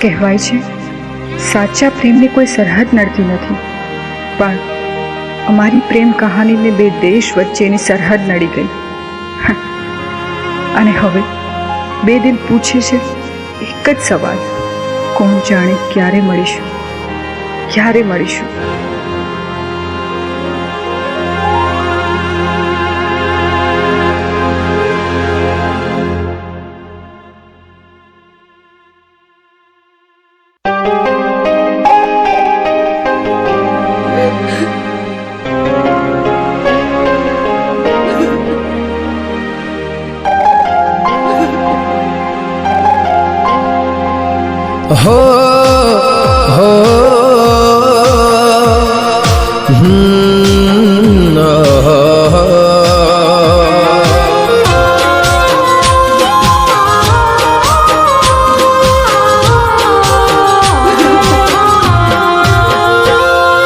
કહેવાય છે, સાચા પ્રેમની કોઈ સરહદ નડતી નથી. પણ અમારી પ્રેમ કહાનીને બે દેશ વચ્ચેની સરહદ નડી ગઈ. અને હવે બે દિલ પૂછે છે, એક જ સવાલ. કોણ જાણે ક્યારે મળીશું? ક્યારે મળીશું? હો હો હમ,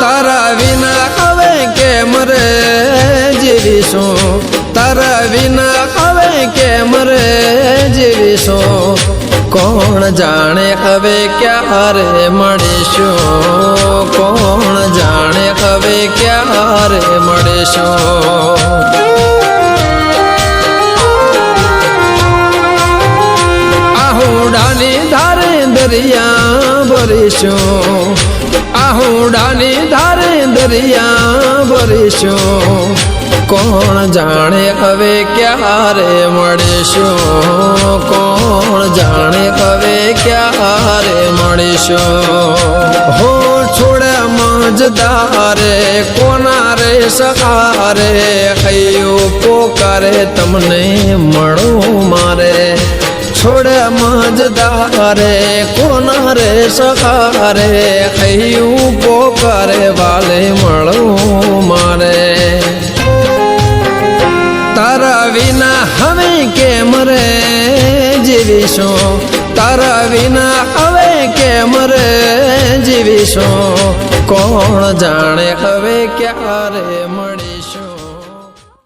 તારા વિના હવે કેમ રે જીવીશું તારા વિના હવે કેમ રે જીવીશું કોણ જાણે હવે ક્યારે મળીશું? કોણ જાણે હવે ક્યારે મળીશું? આહુડાની ધારે દરિયા ભરીશું. આહુડાની ધારે દરિયા ભરીશું. કોણ જાણે હવે ક્યારે મળીશું? કોણ જાણે હવે ક્યારે મળીશું? હો છોડે મજદારે કોના રે સહારે? હૈયું પોકારે, તમને મળું મારે. છોડે મજદારે કોના રે સહારે? હૈયું પોકારે, વાલે મળું જીવીશું. તારા વિના હવે કેમ રે જીવીશું? કોણ જાણે હવે ક્યારે મળે?